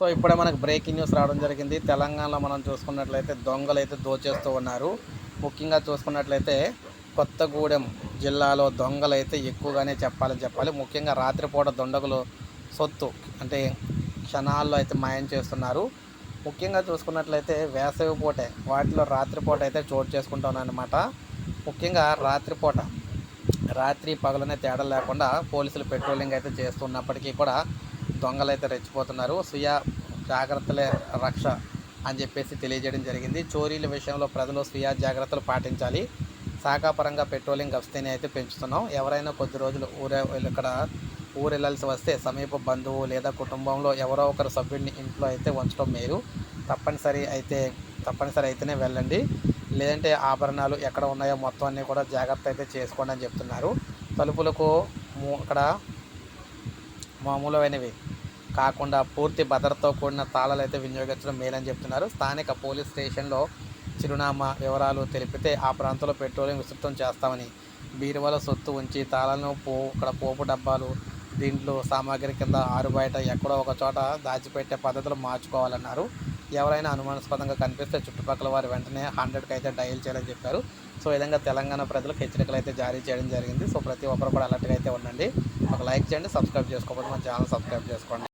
So ఇప్పుడే మనకు breaking news రావడం జరిగింది. తెలంగాణలో మనం చూసుకున్నట్లయితే దొంగలు అయితే దోచేస్తూ ఉన్నారు. ముఖ్యంగా చూసుకున్నట్లయితే కొత్తగూడెం జిల్లాలో దొంగలు అయితే ఎక్కువగానే చెప్పాలని చెప్పాలి. ముఖ్యంగా రాత్రిపూట దొండగులు సొత్తు అంటే క్షణాల్లో అయితే మాయం చేస్తున్నారు. ముఖ్యంగా చూసుకున్నట్లయితే వేసవి పూటే వాటిలో రాత్రిపూట అయితే చోటు చేసుకుంటున్నానమాట ముఖ్యంగా రాత్రిపూట రాత్రి పగలనే తేడా లేకుండా పోలీసులు పెట్రోలింగ్ అయితే చేస్తున్నప్పటికీ కూడా దొంగలు అయితే రెచ్చిపోతున్నారు. స్వీయ జాగ్రత్తలే రక్ష అని చెప్పేసి తెలియజేయడం జరిగింది. చోరీల విషయంలో ప్రజలు స్వీయ జాగ్రత్తలు పాటించాలి. శాఖాపరంగా పెట్రోలింగ్ గస్తీని అయితే పెంచుతున్నాం. ఎవరైనా కొద్ది రోజులు ఊరే ఇక్కడ ఊరు వెళ్ళాల్సి వస్తే సమీప బంధువు లేదా కుటుంబంలో ఎవరో ఒకరు సభ్యుడిని ఇంట్లో అయితే ఉంచడం మేలు. తప్పనిసరి అయితే తప్పనిసరి అయితేనే వెళ్ళండి. లేదంటే ఆభరణాలు ఎక్కడ ఉన్నాయో మొత్తం అన్నీ కూడా జాగ్రత్త అయితే చేసుకోండి అని చెప్తున్నారు. తలుపులకు మూ- ఇక్కడ మామూలమైనవి కాకుండా పూర్తి భద్రతతో కూడిన తాళాలు అయితే వినియోగించడం మేలని చెప్తున్నారు. స్థానిక పోలీస్ స్టేషన్లో చిరునామా వివరాలు తెలిపితే ఆ ప్రాంతంలో పెట్రోలింగ్ విస్తృతం చేస్తామని బీరువాల సొత్తు ఉంచి తాళాలను పో ఇక్కడ పోపు డబ్బాలు దీంట్లో సామాగ్రి కింద ఆరుబయట ఎక్కడో ఒక చోట దాచిపెట్టే పద్ధతులు మార్చుకోవాలన్నారు. ఎవరైనా అనుమానాస్పదంగా కనిపిస్తే చుట్టుపక్కల వారు వెంటనే హండ్రెడ్కి అయితే డయల్ చేయాలని చెప్పారు. సో విధంగా తెలంగాణ ప్రజలకు హెచ్చరికలు అయితే జారీ చేయడం జరిగింది. సో ప్రతి ఒక్కరు కూడా అలర్ట్గా అయితే ఉండండి. ఒక లైక్ చేయండి సబ్స్క్రైబ్ చేసుకోకపోతే మన ఛానల్ సబ్స్క్రైబ్ చేసుకోండి.